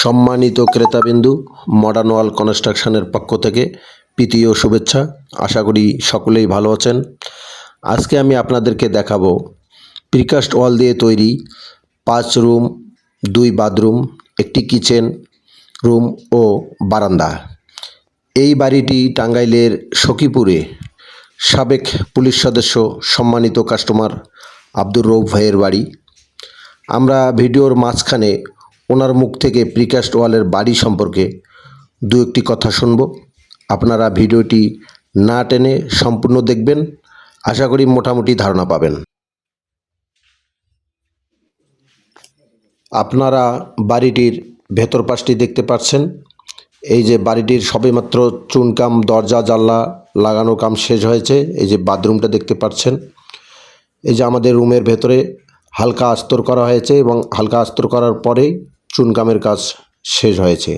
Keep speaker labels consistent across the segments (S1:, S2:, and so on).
S1: সম্মানিত ক্রেতাবিন্দু মডার্ন ওয়াল কনস্ট্রাকশনের পক্ষ থেকে প্রীতীয় শুভেচ্ছা। আশা করি সকলেই ভালো আছেন। আজকে আমি আপনাদেরকে দেখাবো প্রিকাস্ট ওয়াল দিয়ে তৈরি পাঁচ রুম, দুই বাথরুম, একটি কিচেন রুম ও বারান্দা। এই বাড়িটি টাঙ্গাইলের সখীপুরে সাবেক পুলিশ সদস্য, সম্মানিত কাস্টমার আব্দুর রৌফ ভাইয়ের বাড়ি। আমরা ভিডিওর মাঝখানে ওনার মুখ থেকে প্রিকাস্ট ওয়ালের বাড়ি সম্পর্কে দু একটি কথা শুনব। আপনারা ভিডিওটি না টেনে সম্পূর্ণ দেখবেন। আশা করি মোটামুটি ধারণা পাবেন। আপনারা বাড়িটির ভেতর পাশটি দেখতে পাচ্ছেন। এই যে বাড়িটির সবেমাত্র চুনকাম দরজা, জানলা লাগানো কাম শেষ হয়েছে। এই যে বাথরুমটা দেখতে পাচ্ছেন। এই যে আমাদের রুমের ভেতরে হালকা আস্তর করা হয়েছে এবং হালকা আস্তর করার পরেই চুনকামের কাজ শেষ হয়েছে।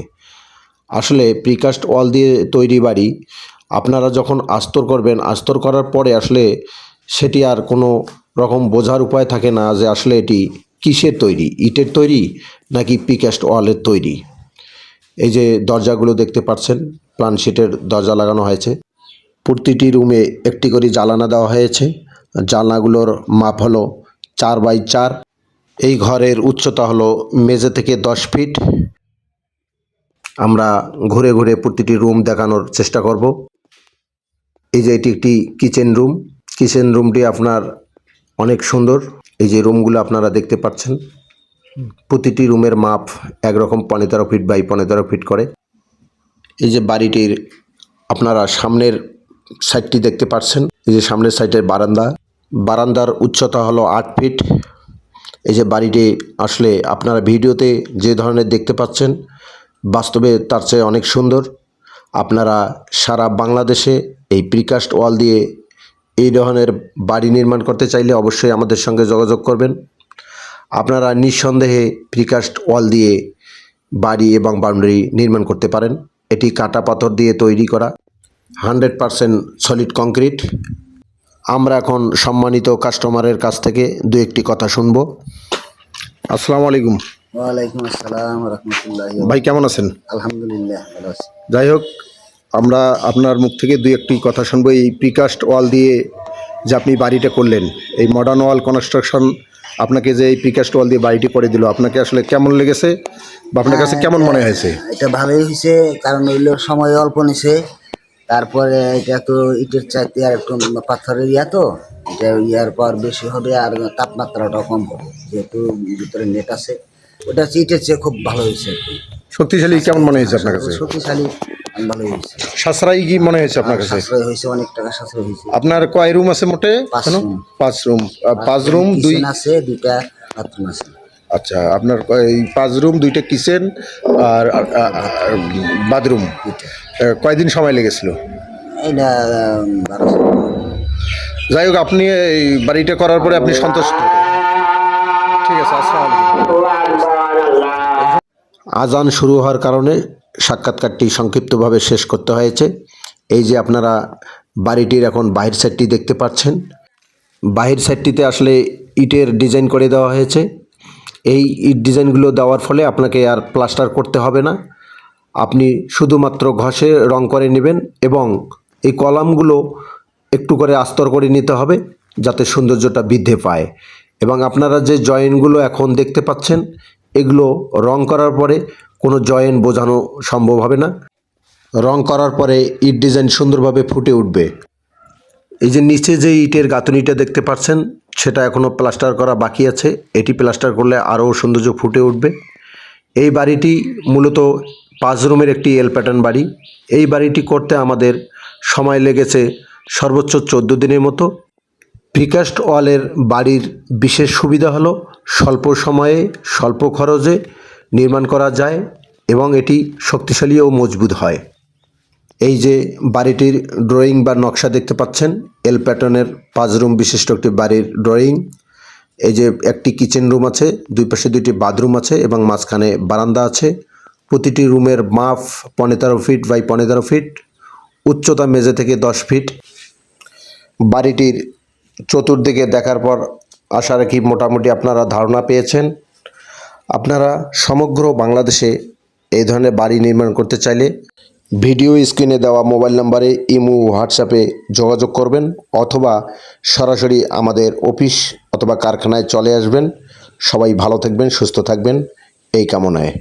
S1: আসলে প্রিকাস্ট ওয়াল দিয়ে তৈরি বাড়ি, আপনারা যখন আস্তর করবেন, আস্তর করার পরে আসলে সেটি আর কোনো রকম বোঝার উপায় থাকে না যে আসলে এটি কিসের তৈরি? ইটের তৈরি নাকি প্রিকাস্ট ওয়ালের তৈরি? এই যে দরজাগুলো দেখতে পাচ্ছেন, প্লান শিটের দরজা লাগানো হয়েছে। প্রতিটি রুমে একটি করে জালানা দেওয়া হয়েছে। জানলাগুলোর মাপ হলো চার বাই চার। এই ঘরের উচ্চতা হলো মেঝে থেকে দশ ফিট। আমরা ঘুরে ঘুরে প্রতিটি রুম দেখানোর চেষ্টা করব। এই যে এটি একটি কিচেন রুম। কিচেন রুমটি আপনার অনেক সুন্দর। এই যে রুমগুলো আপনারা দেখতে পাচ্ছেন। প্রতিটি রুমের মাপ একরকম পনেরো ফিট বাই পনেরো ফিট করে। এই যে বাড়িটির আপনারা সামনের সাইডটি দেখতে পাচ্ছেন। এই যে সামনের সাইডের বারান্দা। বারান্দার উচ্চতা হলো আট ফিট। এই যে বাড়িটি আসলে আপনারা ভিডিওতে যে ধরনের দেখতে পাচ্ছেন, বাস্তবে তার চেয়ে অনেক সুন্দর। আপনারা সারা বাংলাদেশে এই প্রিকাস্ট ওয়াল দিয়ে এই ধরনের বাড়ি নির্মাণ করতে চাইলে অবশ্যই আমাদের সঙ্গে যোগাযোগ করবেন। আপনারা নিঃসন্দেহে প্রিকাস্ট ওয়াল দিয়ে বাড়ি এবং বাউন্ডারি নির্মাণ করতে পারেন। এটি কাটা পাথর দিয়ে তৈরি করা। হান্ড্রেড পারসেন্ট সলিড কংক্রিট আমরা এখন সম্মানিত কাস্টমারের কাছ থেকে দু একটি কথা শুনব। আসসালামু আলাইকুম।
S2: ওয়ালাইকুম আসসালাম রহমতুল্লাহ
S1: ভাই কেমন আছেন?
S2: আলহামদুলিল্লাহ ভালো আছি।
S1: যাই হোক আমরা আপনার মুখ থেকে দু একটি কথা শুনব। এই প্রিকাস্ট ওয়াল দিয়ে যে আপনি বাড়িটা করলেন এই মডার্ন ওয়াল কনস্ট্রাকশন আপনাকে যে এই প্রিকাস্ট ওয়াল দিয়ে বাড়িটি করে দিল আপনাকে আসলে কেমন লেগেছে? বা আপনার কাছে কেমন মনে হয়েছে?
S2: এটা ভালোই হয়েছে কারণ হইল সময় অল্প নিছে। তারপরে এটা তো ইটের চাইতে আর একটু পাথরের ইয়া তো এটা ইয়ার পর বেশি হবে আর তাপমাত্রাটাও কম হবে যেহেতু ভিতরে নেট আছে। ওটা হচ্ছে ইটের চেয়ে খুব ভালো হয়েছে আর কি।
S1: শক্তিশালী কেমন মনে হয়েছে আপনার কাছে?
S2: শক্তিশালী ভালোই হয়েছে।
S1: সাশ্রয়ী কি মনে হয়েছে আপনার কাছে?
S2: সাশ্রয় হয়েছে অনেক টাকা সাশ্রয় হয়েছে।
S1: আপনার কয় রুম আছে মোটে?
S2: পাঁচ
S1: রুম পাঁচ রুম দুই
S2: আছে দুইটা বাথরুম আছে।
S1: আচ্ছা আপনার কয়- এই পাঁচ রুম দুইটা কিচেন আর বাথরুম। কয়দিন সময় লেগেছিল? যাই হোক আপনি এই বাড়িটা করার পরে আপনি সন্তুষ্ট? ঠিক আছে আসসালামু আজান শুরু হওয়ার কারণে সাক্ষাৎকারটি সংক্ষিপ্তভাবে শেষ করতে হয়েছে। এই যে আপনারা বাড়িটির এখন বাহির সাইডটি দেখতে পাচ্ছেন বাহির সাইডটিতে আসলে ইটের ডিজাইন করে দেওয়া হয়েছে। এই ইট ডিজাইনগুলো দেওয়ার ফলে আপনাকে আর প্লাস্টার করতে হবে না। আপনি শুধুমাত্র ঘষে রং করে নেবেন এবং এই কলামগুলো একটু করে আস্তর করে নিতে হবে যাতে সৌন্দর্যটা বৃদ্ধি পায়। এবং আপনারা যে জয়েন্টগুলো এখন দেখতে পাচ্ছেন, এগুলো রং করার পরে কোনো জয়েন্ট বোঝানো সম্ভব হবে না। রং করার পরে ইট ডিজাইন সুন্দরভাবে ফুটে উঠবে। এই যে নিচে যে ইটের গাঁথনিটা দেখতে পাচ্ছেন, সেটা এখনও প্লাস্টার করা বাকি আছে। এটি প্লাস্টার করলে আরও সৌন্দর্য ফুটে উঠবে। এই বাড়িটি মূলত পাঁচ রুমের একটি এল প্যাটার্ন বাড়ি। এই বাড়িটি করতে আমাদের সময় লেগেছে সর্বোচ্চ চোদ্দ দিনের মতো। প্রিকাস্ট ওয়ালের বাড়ির বিশেষ সুবিধা হলো স্বল্প সময়ে, স্বল্প খরচে নির্মাণ করা যায় এবং এটি শক্তিশালী ও মজবুত হয়। এই যে বাড়িটির ড্রয়িং বা নকশা দেখতে পাচ্ছেন এল প্যাটার্নের পাঁচ রুম বিশিষ্ট একটি বাড়ির ড্রয়িং এই যে একটি কিচেন রুম আছে, দুই পাশে দুইটি বাথরুম আছে এবং মাঝখানে বারান্দা আছে। প্রতিটি রুমের মাপ পনেরো ফিট বাই পনেরো ফিট, উচ্চতা মেঝে থেকে দশ ফিট। বাড়িটির চতুর্দিকে দেখার পর আশা রাখি মোটামুটি আপনারা ধারণা পেয়েছেন। আপনারা সমগ্র বাংলাদেশে এই ধরনের বাড়ি নির্মাণ করতে চাইলে ভিডিও স্ক্রিনে দেওয়া মোবাইল নম্বরে ইমো, হোয়াটসঅ্যাপে যোগাযোগ করবেন অথবা সরাসরি আমাদের অফিস অথবা কারখানায় চলে আসবেন। সবাই ভালো থাকবেন, সুস্থ থাকবেন। এই কামনায়।